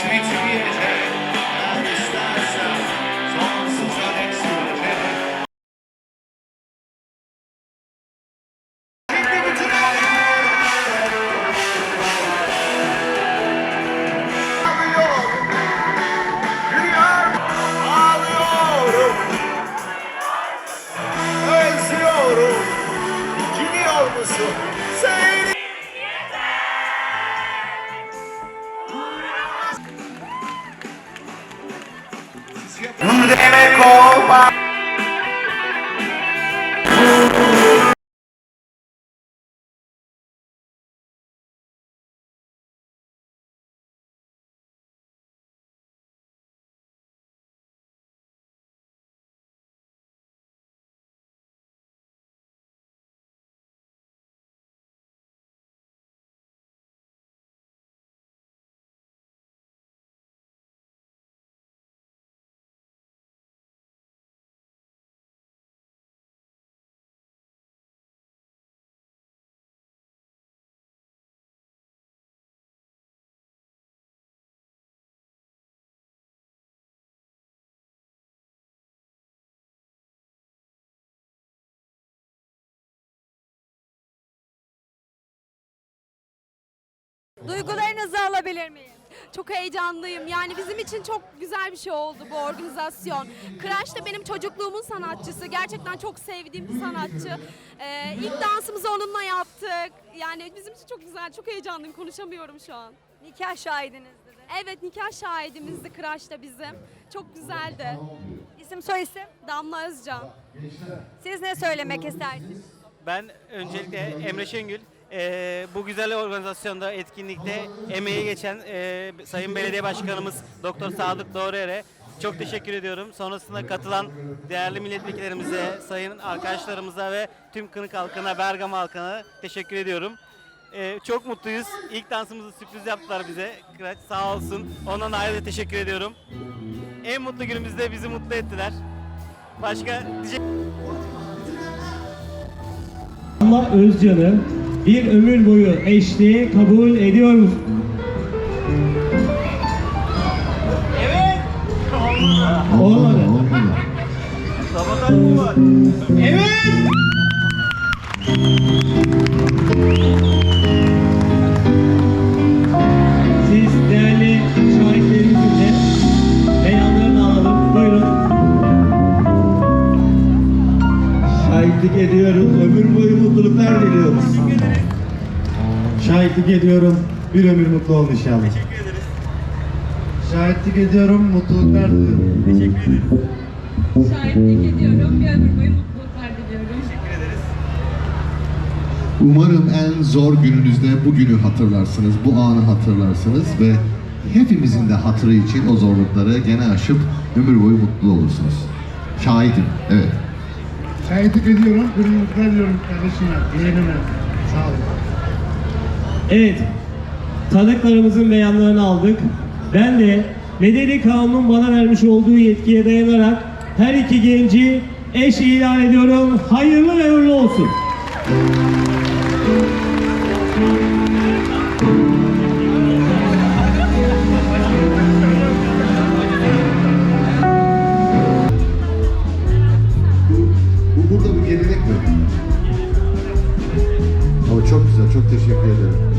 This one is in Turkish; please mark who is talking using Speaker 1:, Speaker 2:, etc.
Speaker 1: Śmieci Nous les récompensons. Duygularınızı alabilir miyim? Çok heyecanlıyım. Yani bizim için çok güzel bir şey oldu bu organizasyon. Crash da benim çocukluğumun sanatçısı. Gerçekten çok sevdiğim bir sanatçı. Ee, ilk dansımızı onunla yaptık. Yani bizim için çok güzel. Çok heyecanlıyım. Konuşamıyorum şu an.
Speaker 2: Nikah şahidinizdi de.
Speaker 1: Evet nikah şahidimizdi Crash da bizim. Çok güzeldi.
Speaker 2: İsim soy isim.
Speaker 1: Damla Özcan.
Speaker 2: Siz ne söylemek istersiniz?
Speaker 3: Ben öncelikle Emre Şengül. Eee, bu güzel organizasyonda, etkinlikte emeği geçen eee, Sayın Belediye Başkanımız Doktor Sadık Doğruer'e çok teşekkür ediyorum. Sonrasında katılan değerli milletvekillerimize, sayın arkadaşlarımıza ve tüm Kınık halkına, Bergama halkına teşekkür ediyorum. Eee, çok mutluyuz. İlk dansımızı sürpriz yaptılar bize. Kıraç sağ olsun. Ondan ayrıca teşekkür ediyorum. En mutlu günümüzde bizi mutlu ettiler. Başka diyecek
Speaker 4: Damla Özcan'ı bir ömür boyu eşliğe kabul ediyor musun? Evet. Olmadı.
Speaker 3: mı var?
Speaker 4: Siz değerli şahitlerimizin de beyanlarını alalım. Buyurun.
Speaker 5: Şahitlik ediyorum, ömür boyu mutluluklar diliyoruz. Şahitlik ediyorum, bir ömür mutlu ol inşallah.
Speaker 3: Teşekkür ederiz.
Speaker 5: Şahitlik ediyorum, mutluluklar diliyorum.
Speaker 3: Teşekkür ederiz.
Speaker 6: şahitlik ediyorum. Bir ömür boyu mutluluklar diliyorum.
Speaker 3: Teşekkür ederiz.
Speaker 7: Umarım en zor gününüzde bugünü hatırlarsınız, bu anı hatırlarsınız ve hepimizin de hatırı için o zorlukları gene aşıp ömür boyu mutlu olursunuz. Şahidim, evet.
Speaker 5: Şahitlik ediyorum, bir mutluluklar diliyorum kardeşime, yeğenime. Sağ olun.
Speaker 4: Evet. Tanıklarımızın beyanlarını aldık. Ben de medeni kanunun bana vermiş olduğu yetkiye dayanarak her iki genci eş ilan ediyorum. Hayırlı ve uğurlu olsun.
Speaker 7: Bu burada bir gelenek mi? Ama çok güzel, çok teşekkür ederim.